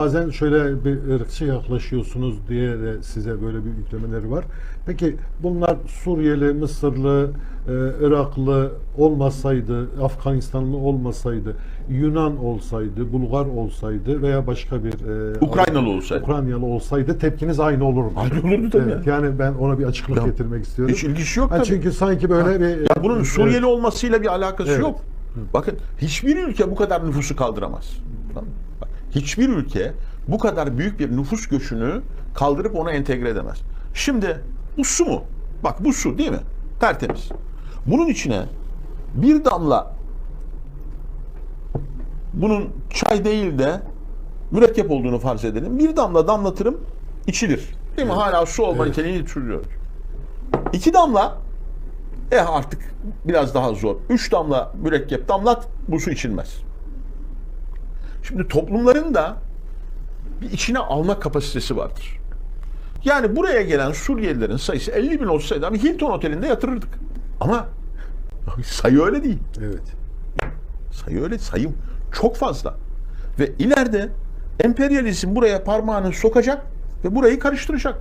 Bazen şöyle bir ırkçı yaklaşıyorsunuz diye de size böyle bir yüklemeleri var. Peki bunlar Suriyeli, Mısırlı, e, Iraklı olmasaydı, Afganistanlı olmasaydı, Yunan olsaydı, Bulgar olsaydı veya başka bir e, Ukraynalı olsaydı. Ukraynalı olsaydı tepkiniz aynı olur mu? Aynı olurdu tabii. Evet, yani ben ona bir açıklık Ya, getirmek istiyorum. Hiç ilgisi yok Ha, tabii. çünkü sanki böyle bir Ya bunun Evet. Suriyeli olmasıyla bir alakası Evet. yok. Bakın hiçbir ülke bu kadar nüfusu kaldıramaz. Tamam hiçbir ülke bu kadar büyük bir nüfus göçünü kaldırıp ona entegre edemez. Şimdi bu su mu? Bak bu su değil mi? Tertemiz. Bunun içine bir damla bunun çay değil de mürekkep olduğunu farz edelim. Bir damla damlatırım içilir. Değil mi? Hala su olma niteliğini sürüyor. İki damla eh artık biraz daha zor. Üç damla mürekkep damlat bu su içilmez. Şimdi toplumların da bir içine alma kapasitesi vardır. Yani buraya gelen Suriyelilerin sayısı 50 bin olsaydı abi Hilton Oteli'nde yatırırdık. Ama sayı öyle değil. Evet. Sayı öyle sayım çok fazla. Ve ileride emperyalizm buraya parmağını sokacak ve burayı karıştıracak.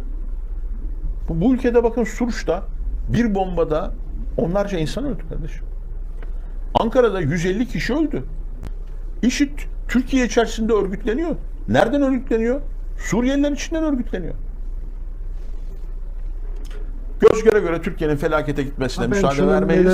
Bu, bu ülkede bakın Suruç'ta bir bombada onlarca insan öldü kardeşim. Ankara'da 150 kişi öldü. IŞİD Türkiye içerisinde örgütleniyor. Nereden örgütleniyor? Suriyeliler içinden örgütleniyor. Göz göre göre Türkiye'nin felakete gitmesine Ha, müsaade vermeyiz.